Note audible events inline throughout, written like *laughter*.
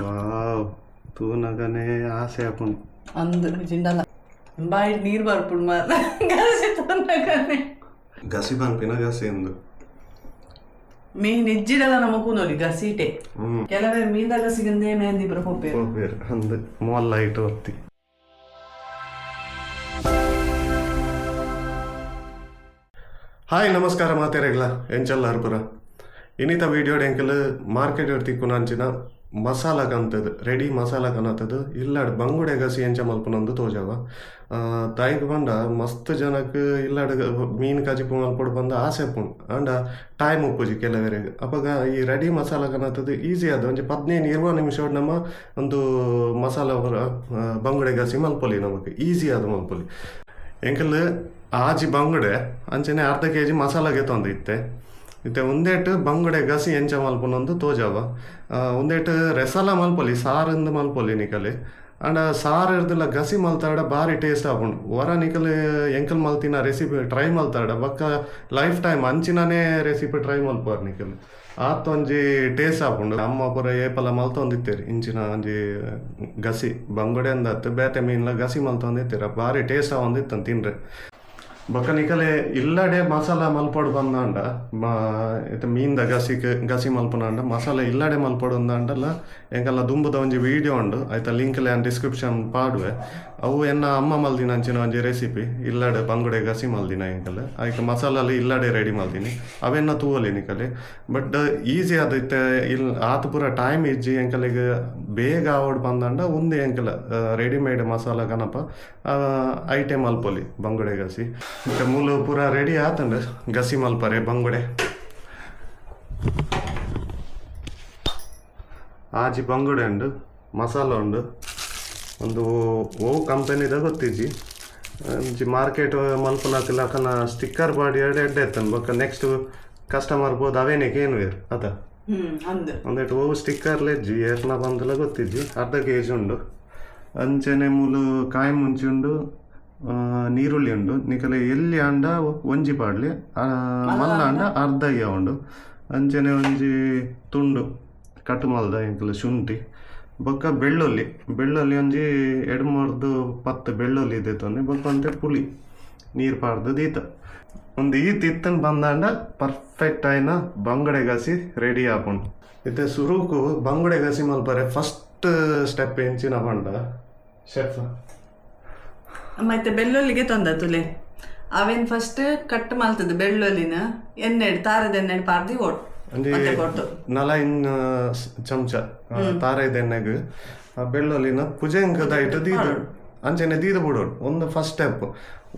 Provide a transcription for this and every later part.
Wow ತೂನಗನೆ ಆಸೆ ಹಾಕೊಂಡು. ಅಂದು ಜಿಂಡಲ. ಬಾಯಿ ನೀರು ಬರ್ಪುಡ್ ಮಾರ ಗಸಿ ತೊಂದಗನೆ ಗಸಿ ಬಂಪಿನ ಗಸಿ ಎಂದು ಮೀನ್ ಇಜ್ಜಿಡಲ್ಲ ನಮ್ಮ ನೋಡಿ ಗಸೀಟೆ. ಕೆಲವೇ ಮೀನ್ದಾಗ ಸಿಗಂದೇ ಮೆಹಂದಿ ಬರ ಹೋಗ್ಬೇಕು. ಹೋಗ್ಬೇರು ಅಂದು ಮೊಲ್ಲ ಇಟ್ಟು ಒತ್ತಿ. ಹಾಯ್ ನಮಸ್ಕಾರ ಮಾತೇರೆಗ್ಲ ಎಂಚಲ್ಲ ಹರ್ಪುರ. ಇನ್ನಿತ ವಿಡಿಯೋ ಎಂಕಲ್ ಮಾರ್ಕೆಟ್ ತಿಕ್ಕುನಂಚಿನ ಮಸಾಲ ಕಂತದ್ದು ರೆಡಿ ಮಸಾಲ ಕನತದು ಇಲ್ಲಾಡ್ ಎಂಚ ಮಲ್ಪನೊಂದು ತೋಜವ. ತಾಯಿಗೆ ಬಂದ ಮಸ್ತ್ ಜನಕ್ಕೆ ಇಲ್ಲಾಡ್ ಮೀನ್ ಕಾಜಿ ಮಲ್ಪಡು ಬಂದ ಆಸೆ ಪುಣ್. ಅಂಡ ಟೈಮ್ ಉಪ್ಪುಜಿ ಕೆಲವರಿಗೆ. ಅವಾಗ ಈ ರೆಡಿ ಮಸಾಲ ಕನತದು ಈಸಿ ಅದು ಒಂಜಿ ಪದ್ನೈದು ಇರುವ ನಿಮಿಷ ನಮ್ಮ ಒಂದು ಮಸಾಲ ಹೊರ ಆ, ಬಂಗುಡೆ ಗಸಿ ಮಲ್ಪೊಲಿ ನಮಗೆ ಈಸಿ ಅದು ಮಲ್ಪೊಲಿ. ಎಂಕಲ್ ಆಜಿ ಬಂಗುಡೆ ಅಂಚನೆ ಅರ್ಧ ಕೆ ಜಿ ಮಸಾಲಾಗೆ ಇತ್ತೆ ಒಂದೇಟ್ ಬಂಗುಡೆ ಗಸಿ ಎಂಚ ಮಲ್ಪುನೊಂದು ತೋಜಾವ. ಆ, ಒಂದೇಟ್ ರೆಸಲ ಮಲ್ಪೊಲಿ ಸಾರಿಂದ ಮಲ್ಪೊಲಿ ನಿಕಲಿ. ಅಂಡ ಸಾರ್ ಇರ್ದಿಲ್ಲ ಗಸಿ ಮಲ್ತಾಡ ಭಾರಿ ಟೇಸ್ಟ್ ಆಪುಂಡು. ವರ ನಿಕಲ್ ಎಂಕಲ್ ಮಲ್ತಿನ ರೆಸಿಪಿ ಟ್ರೈ ಮಲ್ತಾಡ ಬಕ್ಕ ಲೈಫ್ ಟೈಮ್ ಅಂಚಿನನೇ ರೆಸಿಪಿ ಟ್ರೈ ಮಲ್ಪರ್ ನಿಕಲ್. ಆತ ಒಂಜಿ ಟೇಸ್ಟ್ ಆಪುಂಡು. ಅಮ್ಮ ಪುರ ಏಪಲ ಮಲ್ತೊಂದಿತ್ತೇರಿ ಇಂಚಿನ ಒಂಜಿ ಗಸಿ. ಬಂಗುಡೆ ಅಂದತ್ತು ಬೇತೆ ಮೀನ್ಲ ಗಸಿ ಮಲ್ತೊಂದಿತ್ತೀರ. ಭಾರಿ ಟೇಸ್ಟ್ ಆವೊಂದಿತ್ತು ತಿನ್ರೆ. ಬೊಕ್ಕ ನಿಕಲೆ ಇಲ್ಲಡೆ ಮಸಾಲ ಮಲ್ಪೊಡು ಬಂದಾಂಡ, ಮಾ ಮೀನ್ದ ಗಸಿಗೆ ಗಸಿ ಮಲ್ಪನಾಂಡ, ಮಸಾಲ ಇಲ್ಲಡೆ ಮಲ್ಪೊಡು ಅಂದಾಂಡಲ್ಲ ಎಂಕಲ್ಲ ದುಂಬುದ ಒಂಜಿ ವಿಡಿಯೋ ಉಂಡು, ಆಯ್ತ ಲಿಂಕ್ ಲ್ಯಾನ್ ಡಿಸ್ಕ್ರಿಪ್ಷನ್ ಪಾಡುವೆ. ಅವು ಎನ್ನ ಅಮ್ಮ ಮಲ್ದಿನ ಅಂಚಿನ ಒಂಜಿ ರೆಸಿಪಿ ಇಲ್ಲಡೆ ಬಂಗುಡೆ ಗಸಿ ಮಲ್ದಿನ ಎಂಕಲ್ಲ ಆಯ್ಕೆ ಮಸಾಲಲ್ಲಿ ಇಲ್ಲಡೆ ರೆಡಿ ಮಲ್ದಿನಿ. ಅವೆನ್ನ ತೂವಲಿನಿ ಕಲೆ. ಬಟ್ ಈಸಿ ಅದು ಇತ್ತೆ, ಇಲ್ ಆತ ಪೂರ ಟೈಮ್ ಇಜ್ಜಿ ಎಂಕಲಿಗೆ ಬೇಗ ಆವಡ್ ಬಂದಂಡ ಉಂದು ಎಂಕಲ ರೆಡಿಮೇಡ್ ಮಸಾಲ ಕನಪ ಐಟಮ್ ಮಲ್ಪೊಲಿ ಬಂಗುಡೆ ಗಸಿ. ಮೂಲು ಪೂರ ರೆಡಿ ಆತಂಡ ಗಸಿ ಮಲ್ಪರೆ ಬಂಗುಡೆ. ಆಜಿ ಬಂಗುಡೆ ಉಂಡು, ಮಸಾಲ ಉಂಡು. ಒಂದು ಓ ಕಂಪನಿದ ಗೊತ್ತಿಜ್ಜಿ ಒಂಜಿ ಮಾರ್ಕೆಟ್ ಮಲ್ಪನಾತಿಲ್ಲ ಕನ ಸ್ಟಿಕ್ಕರ್ ಬಾಡಿ ಎರಡು ಎಡ್ಡೆ ಎತ್ತನ್ ಬೊಕ್ಕ ನೆಕ್ಸ್ಟ್ ಕಸ್ಟಮರ್ ಬೋದು ಅವೇನೆಗೆ ಏನು ಬೇರು ಅದ. ಒಂದೇಟು ಓ ಸ್ಟಿಕ್ಕರ್ ಲೆಜ್ಜಿ ಏರ್ನ ಬಂದಲ ಗೊತ್ತಿಜ್ಜಿ ಅರ್ಧ ಕೆ ಜಿ ಉಂಡು. ಅಂಚೆನೆ ಮೂಲು ಕಾಯಿ ಮುಂಚಿ ಉಂಡು ನೀರುಳ್ಳಿ ಉಂಡು. ನಿಕಲೆ ಎಲ್ಲಿ ಅಂಡ ಒಂಜಿ ಪಾಡ್ಲಿ ಮಲ್ಲ ಅಂಡ ಅರ್ಧ ಇಯ ಉಂಡು. ಅಂಚೆನೆ ಒಂಜಿ ತುಂಡು ಕಟ್ಟು ಮಲ್ದ ಎಂಕಲು ಶುಂಠಿ. ಬೊಕ್ಕ ಬೆಳ್ಳುಳ್ಳಿ ಬೆಳ್ಳುಳ್ಳಿ ಒಂಜಿ ಎಡ್ ಮೂರ್ದು ಪತ್ತು ಬೆಳ್ಳುಳ್ಳಿ ಇದ್ದೈತೊಂದು ಬೊಕ್ಕ ಒಂತೆ ಪುಳಿ, ನೀರು ಪಾಡ್ದು ದೀತ ಒಂದು ಈ ತಿತ್ತನ್ ಬಂದಾಂಡ ಪರ್ಫೆಕ್ಟ್ ಆಯ್ನ ಬಂಗಡೆ ಗಸಿ ರೆಡಿ ಆಪುಂಡು. ಇತ್ತೆ ಸುರುಕು ಬಂಗಡೆ ಗಸಿ ಮಲ್ಪರೆ ಫಸ್ಟ್ ಸ್ಟೆಪ್ ಎಂಚಿನ ಪಂಡ ಶೆಫ್ ಮತ್ತೆ ಬೆಳ್ಳುಳ್ಳಿಗೆ ತೊಂದ ತುಲೆ. ಅವೇನ್ ಫಸ್ಟ್ ಕಟ್ ಮಲ್ತದ ಬೆಳ್ಳುಳ್ಳಿನ ಎಣ್ಣೆ ತಾರದ ಎಣ್ಣೆ ಪಾರ್ದಿ ಓಟ್ ಒಂಜಿ ನಲೈನ್ ನಲ ಇನ್ ಚಮಚ ತಾರೈದ ದೆನ್ನೆಗ್ ಬೆಳ್ಳೊಲಿನ ಪುಜೆಂಗ್ ದೈಟ್ ದೀದ. ಅಂಚನೆ ದೀದ ಬಿಡೋಡು ಒಂದು ಫಸ್ಟ್ ಸ್ಟೆಪ್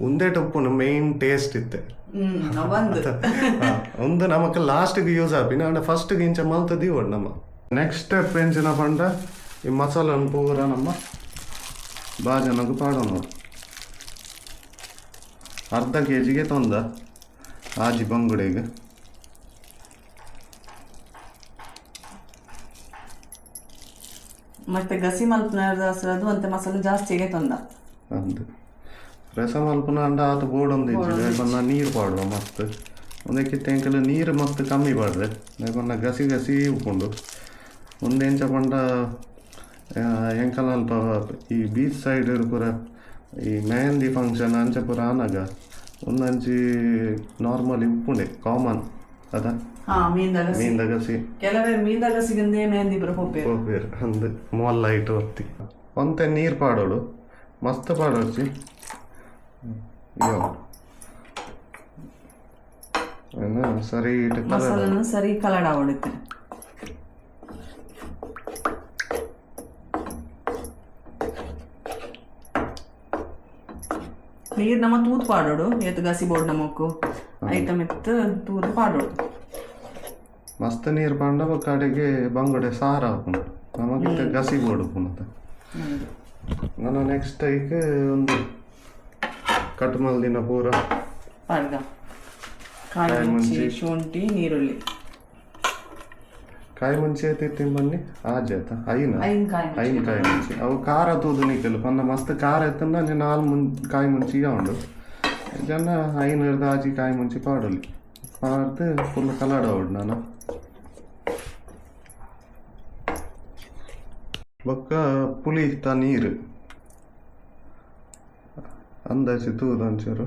ಒಂದೇ ಟಪ್ಪುನು ಮೇನ್ ಟೇಸ್ಟ್ ಇತ್ತೆ. *laughs* ಒಂದು. ನಮಕ್ ಲಾಸ್ಟ್ ಲಾಸ್ಟ್ಗೆ ಯೂಸ್ ಆಪಿನ ಫಸ್ಟ್ ಫಸ್ಟ್ಗೆ ಇಂಚ ಮಲ್ತ ದೀವಡ್ ನಮ್ಮ. ನೆಕ್ಸ್ಟ್ ಸ್ಟೆಪ್ ಎಂಚಿನ ಪಂಡ? ಈ ಮಸಾಲೆ ಪೂರ ನಮ್ಮ ಬಾಜನಗ ಪಾಡೋಣ ಅರ್ಧ ಕೆ ಜಿಗೆ ತೊಂದ. ಆಜಿ ಬಂಗುಡೆಗೆ. ಮತ್ತೆ ಗಸಿ ಮಲ್ಪನ ಅದು ಅಂತ ಮಸಾಲೆ ಜಾಸ್ತಿಗೆ ತಂದ. ಅಂದು. ರಸ ಮಲ್ಪನ ಅಂಡ ಆತ ಬೋಡೊಂದು ಬನ್ನ ನೀರು ಪಾಡುವ ಮಸ್ತ್. ಒಂದಕ್ಕೆ ಎಂಕಲು ನೀರು ಮಸ್ತ್ ಕಮ್ಮಿ ಪಾಡ್ರೆ ಯಾಕಂದ ಗಸಿ ಗಸಿ ಉಪ್ಪುಂಡು ಒಂದೆಂಚ ಪಂಡ ಎಂಕಲ್ ಅಲ್ಪ ಈ ಬೀಚ್ ಸೈಡ್ ಪೂರ ಈ ಮೆಹಂದಿ ಫಂಕ್ಷನ್ ಅಂಚ ಪೂರ ಆನಾಗ ಒಂದಂಚಿ ನಾರ್ಮಲಿ ಉಪ್ಪುಂಡೆ ಕಾಮನ್ ಅದ. ಹಾ ಮೀನ್ದಾಗ ಸಿ- ಮೀನ್ದ ಗಸಿ ಕೆಲವೇ ಮೀನ್ದಾಗ ಸಿಗಂದೇ ಮೆಹಂದಿ ಬರ ಹೋಗ್ಬೇಕು ಹೋಗ್ಬೇರು ಅಂದು ಮೊಲ್ಲ ಇಟ್ಟು ಒತ್ತಿ. ಒಂತೆ ನೀರು ಪಾಡೋಡು ಮಸ್ತ್ ಪಾಡೋಚಿ. ಅಯ್ಯೋ ಏನು ಸರಿ ಇಟ್ಟು ಕಲರ್ ಮಸಾಲನ ಸರಿ ಕಲಡ ಹೊಡಿತೆ. ನೀರ್ ನಮ್ಮ ತೂತ್ ಪಾಡೋಡು ಎತ್ತು ಗಸಿ ಬೋರ್ಡ್ ನಮಕ್ಕು ಐಟಮ್ ಎತ್ತು ತೂತ್ ಪಾಡೋಡು ಮಸ್ತ್ ನೀರು ಪಾಂಡ ಕಡೆಗೆ ಬಂಗುಡೆ ಸಾರ ಹಾಕೊಂಡು ನಮಗಿಂತ ಗಸಿ ಬೋಡು ಪುನಃ ನಾನು ನೆಕ್ಸ್ಟ್ ಐಕೆ ಒಂದು ಕಟ್ ಮಲ್ದಿನ ಪೂರ. ಕಾಯಿ ಮುಂಚಿ ಶುಂಠಿ ನೀರುಳ್ಳಿ ಕಾಯಿ ಮುಂಚೆ ತಿತ್ತಿ ಬನ್ನಿ. ಆಜಾತ ಐನ? ಐನ್ ಕಾಯಿ ಮುಂಚಿ. ಅವು ಖಾರ ತೂದು ನಿಕ್ಕಲು ಪಂಡ ಮಸ್ತ್ ಖಾರ ಎತ್ತಂಡ ಅಂಚೆ ನಾಲ್ ಮುನ್ ಕಾಯಿ ಮುಂಚಿಗೆ ಉಂಡು ಜನ ಐನ್ ಹಿಡ್ದು ಆಚಿ ಕಾಯಿ ಮುಂಚಿ ಪಾಡಲಿ. ಪಾಡ್ದು ಫುಲ್ ಕಲಡ ಉಂಡು ನಾನು ಬೊಕ್ಕ ಪುಳಿ ತ ನೀರು ಅಂದಾಜು ತೂದು ಒಂಚೂರು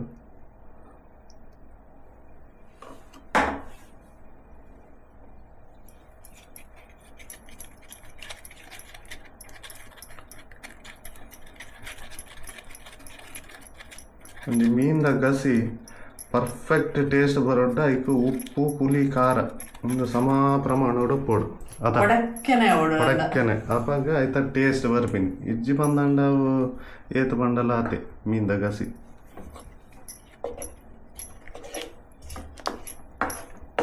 ಒಂದು ಮೀನ್ದ ಗಸಿ ಪರ್ಫೆಕ್ಟ್ ಟೇಸ್ಟ್ ಬರೋಡ್ಡ ಐಕು ಉಪ್ಪು ಪುಲಿ ಖಾರ. ಒಂದು ಸಮ ಪ್ರಮಾಣ ಉಡುಪೋಡು ಅದ. ಒಡಕ್ಕೆನೆ ಅಪಾಗ ಐತ ಟೇಸ್ಟ್ ಬರ್ಪಿನಿ ಇಜ್ಜಿ ಬಂದಂಡ ಏತ ಏತು ಬಂಡಲ ಆತೆ ಮೀನ್ದ ಗಸಿ.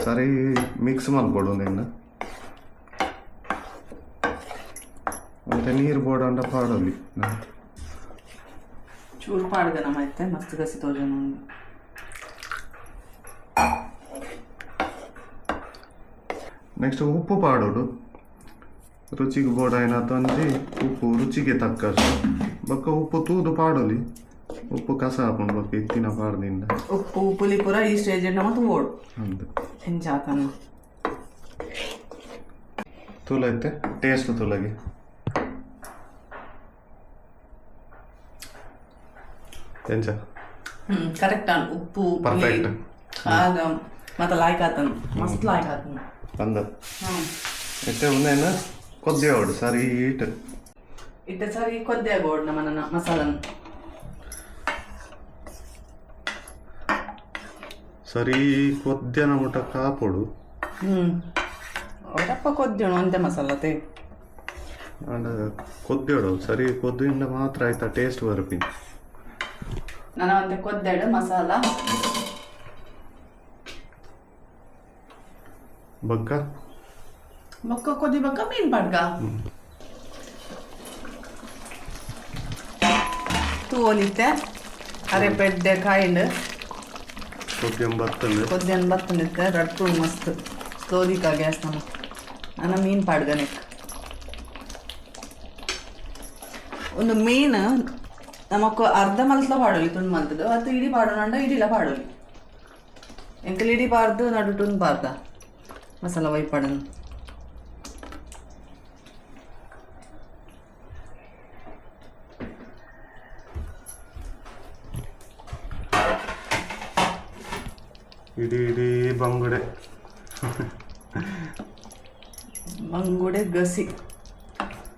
ಸರಿ ಮಿಕ್ಸ್ ಮಾಡ್ಕೊಡು ನಿನ್ನ. ಮತ್ತೆ ನೀರು ಬೋಡಂಡ ಪಾಡಲಿ. ಚೂರು ಪಾಡ್ದೆ ನಮ್ಮ ಮಸ್ತ್ ಗಸಿ ತೋಜನ ನೆಕ್ಸ್ಟ್ ಉಪ್ಪು ಪಾಡೋಡು ರುಚಿಗೆ ಬೋಡಾಯಿನ ತಂದು ಉಪ್ಪು ರುಚಿಗೆ ತಕ್ಕಷ್ಟು. ಬೊಕ್ಕ ಉಪ್ಪು ತೂದು ಪಾಡೋಲಿ. ಉಪ್ಪು ಕಸ ಹಾಕೊಂಡು ಬೊಕ್ಕ ಇತ್ತಿನ ಪಾಡದಿಂದ. ಉಪ್ಪು ಉಪ್ಪುಲಿ ಪುರ ಈ ಸ್ಟೇಜ್ ನಮ್ಮ ತುಂಬೋಡು ಅಂತ ಹೆಂಚಾತನ ತುಲೈತೆ ಟೇಸ್ಟ್ ತುಲಗಿ. ಹ್ಮ್ ಕರೆಕ್ಟ್ ಉಪ್ಪು ಪರ್ಫೆಕ್ಟ್. ಆಗ ಮತ್ತೆ ಲಾಯ್ಕ್ ಆತನ ಮಸ್ತ್ ಲಾಯ್ಕ್ ಆತನ ತಂದ. ಹ್ಮ್ ಎತ್ತೆ ಕೊದ್ದೆ ಕೊದ್ದಿಯೋಡು ಸರಿ ಈಟ್ ಇಟ್ಟ ಸರಿ ಕೊದ್ದೆ ಆಗೋಡು ನಮ್ಮನ್ನ ಮಸಾಲನ್. ಸರಿ ಕೊದ್ಯನ ಮುಟ ಕಾಪೋಡು. ಹ್ಮ್. ಅವರಪ್ಪ ಕೊದ್ದೋಣ ಅಂತೆ ಮಸಾಲತೆ ಅಂಡ ಕೊದ್ದಿಯೋಡು ಸರಿ ಕೊದ್ದಿಂದ ಮಾತ್ರ ಆಯ್ತಾ ಟೇಸ್ಟ್ ಬರ್ಪಿ ನಾನು ಅಂತ ಕೊದ್ದೆಡು ಮಸಾಲ. ಬಗ್ಗ? ಬೊಕ್ಕ ಕೊದಿ ಬೊಕ್ಕ ಮೀನ್ ತೂ ಒಲಿತೆ. ಅರೆ ಪೆಡ್ಡೆ ಕಾಯಿಂಡು ಕೊದ್ಯನ್ ಕೊದ್ದಿಯನ್ನು ಬತ್ತನಿತ್ತೆ ರಟ್ಟು ಮಸ್ತ್. ಸ್ಲೋಲಿ ಕಾ ಗ್ಯಾಸ್ ನಮ್ಮ ನನ್ನ ಮೀನ್ ಪಾಡ್ಗನೆ. ಒಂದು ಮೀನ್ ನಮಕ್ ಅರ್ಧ ಮಲ್ತ್ಲ ಪಾಡೋಲಿ ತುಂಡು ಮಲ್ತದು ಅದು ಇಡೀ ಪಾಡೋಣ ಇಡೀಲ ಪಾಡೋಲಿ. ಎಂಕಲ್ ಇಡೀ ಪಾರ್ದು ನಡು ತುಂಡು ಪಾರ್ದ ಮಸಾಲ ವೈಪಾಡನು ಇಡೀ ಇಡೀ ಬಂಗುಡೆ ಮಂಗುಡೆ ಗಸಿ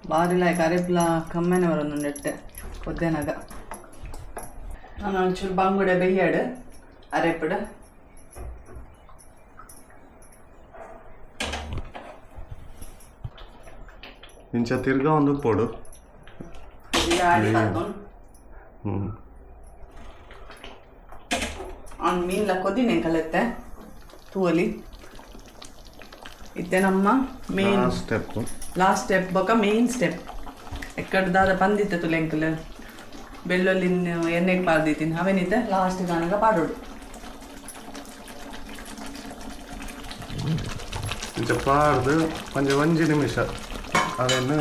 ಬಾರಿ ಲಾಯ್ಕ್ ಅರೆಪ್ಲ ಕಮ್ಮೆನೆ ಬರೋದು ನೆಟ್ಟೆ ಒದ್ದೆನಾಗ ನಾನು ಒಂಚೂರು ಬಂಗುಡೆ ಬೆಯ್ಯಾಡು ಅರೆಪಡ ಇಂಚ ತಿರ್ಗ ಒಂದು ಕರ್ಕೊಂಡು ಹ್ಞೂ ಅವ್ನು ಮೀನ್ಲ ಕೊದ್ದಿನಿ ಕಲತ್ತೆ. ತೂವಲಿ ಇತ್ತೆ ನಮ್ಮ ಮೇನ್. ಸ್ಟೆಪ್ ಲಾಸ್ಟ್ ಸ್ಟೆಪ್ ಬೊಕ ಮೇನ್ ಸ್ಟೆಪ್ ಎಕ್ಕಡ್ದಾದ ಪಂದಿತ್ತೆ ತುಲೆಂಕಲ್ ಬೆಳ್ಳುಳ್ಳಿ ಎಣ್ಣೆಗೆ ಪಾರ್ದಿತ್ತೀನಿ ಅವೇನಿತ್ತೆ ಲಾಸ್ಟ್ ಗಾನಗ ಪಾಡೋಡು. ಪಾಡ್ದು ಒಂಜಿ ಒಂಜಿ ನಿಮಿಷ. ಅದನ್ನು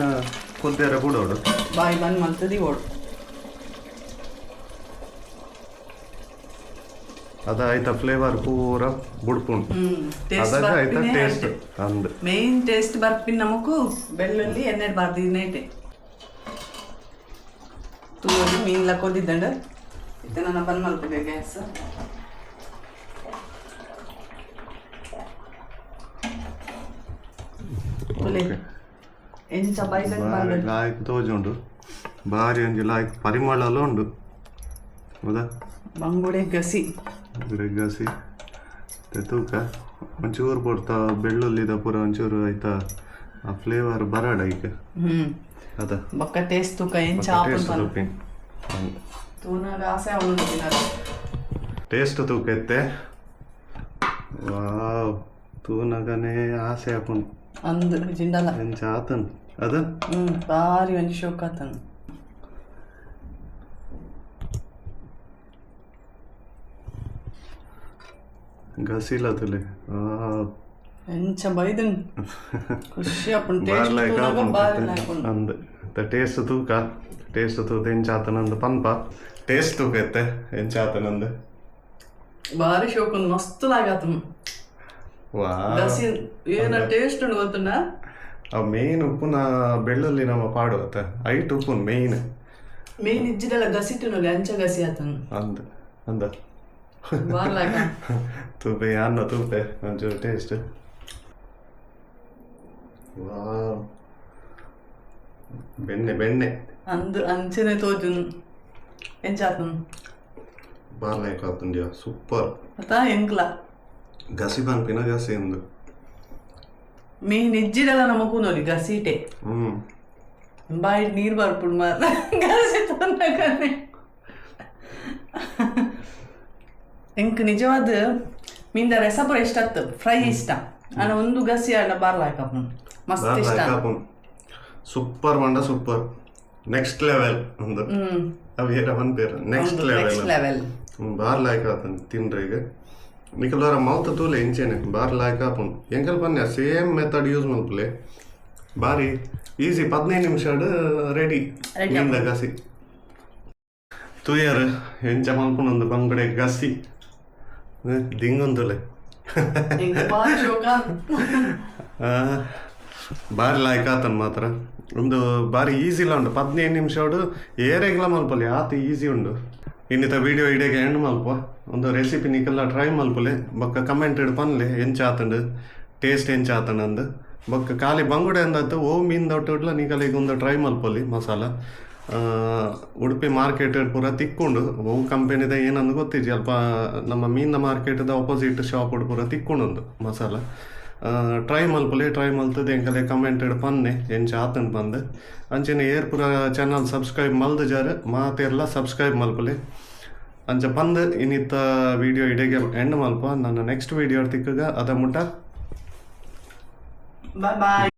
ಕುದ್ದೇರ ಬಿಡೋಡು ಬಾಯಿ ಬಂದ್ ಮಲ್ತದಿ ಓಡು. ಅದ ಆಯ್ತಾ ಫ್ಲೇವರ್ ಪೂರ ಬುಡ್ಪುಂಡು ಟೇಸ್ಟ್ ಅದಾಗ ಆಯ್ತಾ ಟೇಸ್ಟ್ ಅಂದ್. ಮೇನ್ ಟೇಸ್ಟ್ ಬರ್ಪಿನ ನಮಕು ಬೆಳ್ಳುಳ್ಳಿ ಎಣ್ಣೆ ಬಾರ್ದಿನೇಟೆ ತೂರಿ ಮೀನ್ ಲಕ್ಕೋದಿದ್ದಂಡ ಇತ್ತೆ ನನ್ನ ಬಂದ್ ಮಲ್ಕೋಬೇಕು ಗ್ಯಾಸ್. ಒಲೆ ಎಂಚ ಬೈಸಕ್ ಬಾರಿ ಬಂದದ್ದು ಲಾಯ್ಕ್ ತೋಜುಂಡು ಬಾರಿ ಒಂಜಿ ಲಾಯ್ಕ್ ಪರಿಮಳಲ ಉಂಡು ಹೌದಾ ಬಂಗುಡೆ ಗಸಿ ಗಸಿ ತೂಕ ಒಂಚೂರು ಕೊಡ್ತಾ ಬೆಳ್ಳುಳ್ಳಿದ ಪೂರ ಒಂಚೂರು ಆಯ್ತಾ ಆ ಫ್ಲೇವರ್ ಬರಾಡ ಈಗ ಹ್ಮ್ ಅದ ಬೊಕ್ಕ ಟೇಸ್ಟ್ ತೂಕ ಎಂಚ ಆಪಲ್ ಟೇಸ್ಟ್ ಬಂದು ತೂಪಿನ್ ತೂನಾಗ ಆಸೆ ಅವನು ತಿನ್ನೋದು ಟೇಸ್ಟ್ ತೂಕ ಎತ್ತೆ ವಾವ್ ತೂನಗನೆ ಆಸೆ ಹಾಕೊಂಡು ಅಂದ್ ಜಿಂಡಲ ಎಂಚ ಆತನ್ ಅದ ಹ್ಮ್ ಬಾರಿ ಒಂಜಿ ಶೋಕ್ ಆತನ ಗಸಿಲ ತುಲೆ ವಾವ್ ಎಂಚ ಬೈದನ್ ಖುಷಿ ಅಪ್ಪನ್ ಟೇಸ್ಟ್ ಬಾರ್ಲಾಯ್ಕ ತೂನಾಗ ಬಾರಿ ಲಾಯ್ಕೊಂಡು ಅಂದ್ ಟೇಸ್ಟ್ ತೂಕ ಟೇಸ್ಟ್ ತೂತ ಎಂಚ ಆತನಂದು ಪನ್ಪ ಟೇಸ್ಟ್ ತೂಕ ಎತ್ತೆ ಎಂಚ ಆತನಂದು ಬಾರಿ ಶೋಕನ್ ಮಸ್ತ್ ಲಾಗಾತನ್ ಗಸಿ ಏನ ಟೇಸ್ಟ್ ಉಂಡು ಗೊತ್ತುಂಡ ಮೇನ್ ಉಪ್ಪುನ ಬೆಳ್ಳಲ್ಲಿ ನಮ್ಮ ಪಾಡುವತ್ತ. ಐಟ್ ಉಪ್ಪುನ್ ಮೇನ್ ಮೇನ್ ಇಜ್ಜಿದೆಲ್ಲ ಗಸಿ ತಿನ್ನೋಲಿ ಅಂಚ ಗಸಿ ಆತನು ಅಂದ ಅಂದ. *laughs* ತೂಪೆ ಅನ್ನ ತೂಪೆ ಒಂಚೂರು ಟೇಸ್ಟ್ ವಾ ಬೆಣ್ಣೆ ಬೆಣ್ಣೆ. ಅಂದು ಅಂಚನೆ ತೋಜುನ್ ಎಂಚಾತನು ಬಾರ್ಲೈಕ್ ಆತುಂಡ್ಯ ಸೂಪರ್ ಮತ್ತ ಎಂಕ್ಲ? ಗಸಿ ಪನ್ಪಿನ ಗಸಿ ಎಂದು ಮೇ ಇಜ್ಜಿದೆಲ್ಲ ನಮಗೂ ನೋಡಿ ಗಸೀಟೆ ಹ್ಮ್. ಬಾಯಿ ನೀರ್ ಬರ್ಪುಡ್ ಮಾರ ಗಸಿ ತೊಂದಕನೆ ಎಂಕ್ ನಿಜವಾದ ಮಿಂದ ರೆಸಪುರ ಇಷ್ಟ ಆತು ಫ್ರೈ ಇಷ್ಟ. ಆನ ಒಂದು ಗಸಿ ಆಡ ಬಾರ್ಲಾಕಪ್ಪ ಮಸ್ತ್ ಇಷ್ಟ. ಸೂಪರ್ ಮಂಡ ಸೂಪರ್. ನೆಕ್ಸ್ಟ್ ಲೆವೆಲ್ ಒಂದು ಹ್ಮ್. ಅವು ಏರ one pair next level next level bar ಲಾಯ್ಕ್ ಈಗ ನಿಕಲ್ವರ ಮೌತ್ ತೂಲೆ ಇಂಚೇನೆ ಬಾರ್ ಲಾಯ್ಕ್ ಆಪುನ್ ಎಂಕಲ್ ಪನ್ಯ ಸೇಮ್ ಮೆಥಡ್ ಯೂಸ್ ಮಲ್ಪುಲೆ ಬಾರಿ ಈಸಿ ಪದಿನೈದು ನಿಮಿಷ ರೆಡಿ ನಿಂದ ಗಸಿ. ತುಯರ್ ಎಂಚ ಮಲ್ಪುನೊಂದು ಬಂಗಡೆ ಗಸಿ. ದಿಂಗೊಂದುಲೆ ಬಾರಿ ಲಾಯ್ಕ್ ಆತನ್ ಮಾತ್ರ. ಒಂದು ಬಾರಿ ಈಸಿಲ ಉಂಡು ಪದಿನೈದು ನಿಮಿಷ ಏರೆಗ್ಲ ಮಲ್ಪಲಿ ಆತ ಈಸಿ ಉಂಡು. ಇನ್ನಿತ ವಿಡಿಯೋ ಇಡೆಗೆ ಎಂಡ್ ಮಲ್ಪ ಒಂದು ರೆಸಿಪಿ ನಿಕಲ್ಲ ಟ್ರೈ ಮಲ್ಪಲೆ. ಬೊಕ್ಕ ಕಮೆಂಟ್ ಇಡ್ ಪನ್ಲೆ ಎಂಚ ಆತಂಡು ಟೇಸ್ಟ್ ಎಂಚ ಆತಂಡು ಅಂದು? ಬೊಕ್ಕ ಖಾಲಿ ಬಂಗುಡೆ ಅಂದತ್ತು ಓ ಮೀನ್ ದೊಡ್ಡ ನೀಕಲ್ಲ ಈಗ ಒಂದು ಟ್ರೈ ಮಲ್ಪೊಲಿ ಮಸಾಲ. ಉಡುಪಿ ಮಾರ್ಕೆಟ್ ಪೂರ ತಿಕ್ಕೊಂಡು ಓ ಕಂಪೆನಿದ ಏನಂದು ಗೊತ್ತಿಜ್ಜಿ, ಅಲ್ಪ ನಮ್ಮ ಮೀನಿನ ಮಾರ್ಕೆಟ್ದ ಆಪೋಸಿಟ್ ಶಾಪ್ ಪೂರ ತಿಕ್ಕೊಂಡೊಂದು ಮಸಾಲ. ಟ್ರೈ ಮಲ್ಪುಲೆ ಟ್ರೈ ಮಲ್ತದೆ ಎಂಕಲೆ ಕಮೆಂಟೆಡ್ ಪನ್ನೆ, ಎಂಚ ಆತನ್ ಬಂದು. ಅಂಚಿನ ಏರ್ ಪುರ ಚಾನಲ್ ಸಬ್ಸ್ಕ್ರೈಬ್ ಮಲ್ದ ಜಾರ, ಮಾತೆರ್ಲ ಸಬ್ಸ್ಕ್ರೈಬ್ ಮಲ್ಪುಲೆ ಅಂಚ ಪಂದ್ ಇನ್ನಿತ್ತ ವಿಡಿಯೋ ಇಡೆಗೆ ಎಂಡ್ ಮಲ್ಪ ನನ್ನ ನೆಕ್ಸ್ಟ್ ವಿಡಿಯೋ ತಿಕ್ಕಗ, ಅದ ಮುಟ್ಟ ಬಾಯ್